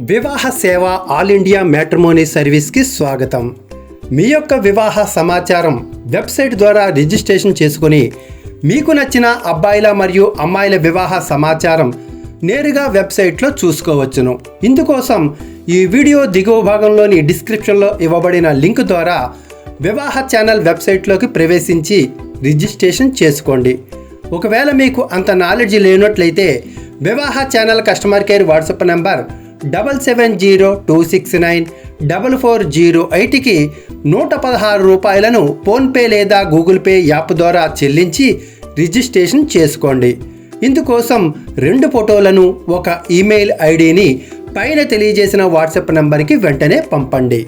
వివాహ సేవ all India matrimony సర్వీస్కి స్వాగతం. మీ యొక్క వివాహ సమాచారం వెబ్సైట్ ద్వారా రిజిస్ట్రేషన్ చేసుకుని మీకు నచ్చిన అబ్బాయిల మరియు అమ్మాయిల వివాహ సమాచారం నేరుగా వెబ్సైట్లో చూసుకోవచ్చును. ఇందుకోసం ఈ వీడియో దిగువ భాగంలోని డిస్క్రిప్షన్లో ఇవ్వబడిన లింక్ ద్వారా వివాహ ఛానల్ వెబ్సైట్లోకి ప్రవేశించి రిజిస్ట్రేషన్ చేసుకోండి. ఒకవేళ మీకు అంత నాలెడ్జ్ లేనట్లయితే వివాహ channel customer care WhatsApp number double seven zero two six nine double four zero ఎయిట్కి నూట పదహారు రూపాయలను ఫోన్పే లేదా గూగుల్ పే యాప్ ద్వారా చెల్లించి రిజిస్ట్రేషన్ చేసుకోండి. ఇందుకోసం రెండు ఫోటోలను ఒక ఈమెయిల్ ఐడిని పైన తెలియజేసిన వాట్సాప్ నంబర్కి వెంటనే పంపండి.